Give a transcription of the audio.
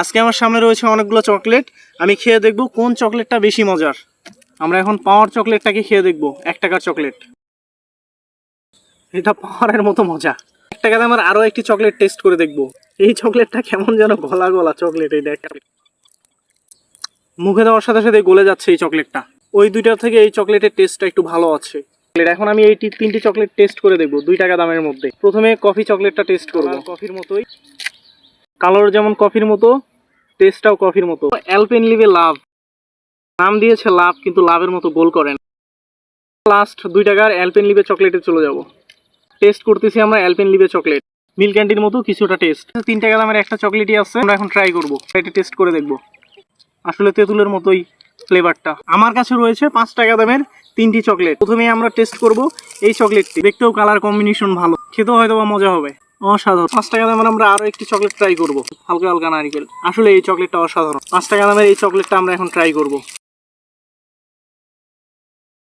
আজকে আমার সামনে রয়েছে অনেকগুলো চকলেট। আমি খেয়ে দেখব কোন চকলেটটা বেশি মজার। আমরা এখন পাওয়ার চকলেটটাকে খেয়ে দেখব, এক টাকার চকলেট। এটা পাওয়ারের মতো মজা। এক টাকাতে আমার আরও একটি চকলেট টেস্ট করে দেখব। এই চকলেটটা কেমন যেন গলা গলা চকলেট এই দেখ। মুখে দেওয়ার সাথে সাথে গলে যাচ্ছে এই চকলেটটা। ওই দুইটা থেকে এই চকলেটের টেস্টটা একটু ভালো আছে। এখন আমি এই তিনটি চকলেট টেস্ট করে দেখব দুই টাকা দামের মধ্যে। প্রথমে কফি চকলেটটা টেস্ট করব। কফির মতোই। কালার যেমন কফির মতো টেস্টটাও কফির মতো। অ্যালপেন লিভে লাভ। নাম দিয়েছে লাভ, কিন্তু লাভের মতো গোল করেন লাস্ট দুই টাকার অ্যালপেন লিভে চকলেটে চলে যাব। টেস্ট করতেছি আমরা অ্যালপেন লিভে চকলেট মিল ক্যান্ডির মতো কিছুটা টেস্ট তিন টাকা দামের একটা চকলেটই আছে, আমরা এখন ট্রাই করব। এটা টেস্ট করে দেখব। আসলে তেঁতুলের মতোই ফ্লেভারটা আমার কাছে রয়েছে পাঁচ টাকা দামের তিনটি চকলেট প্রথমে আমরা টেস্ট করব এই চকলেটটি দেখতেও কালার কম্বিনেশন ভালো। খেতেও হয়তো বা মজা হবে। অসাধারণ। পাঁচ টাকা দামের আমরা আরও একটি চকলেট ট্রাই করব। হালকা হালকা নারিকেল। আসলে এই চকলেটটা অসাধারণ। পাঁচ টাকা দামের এই চকলেটটা আমরা এখন ট্রাই করব।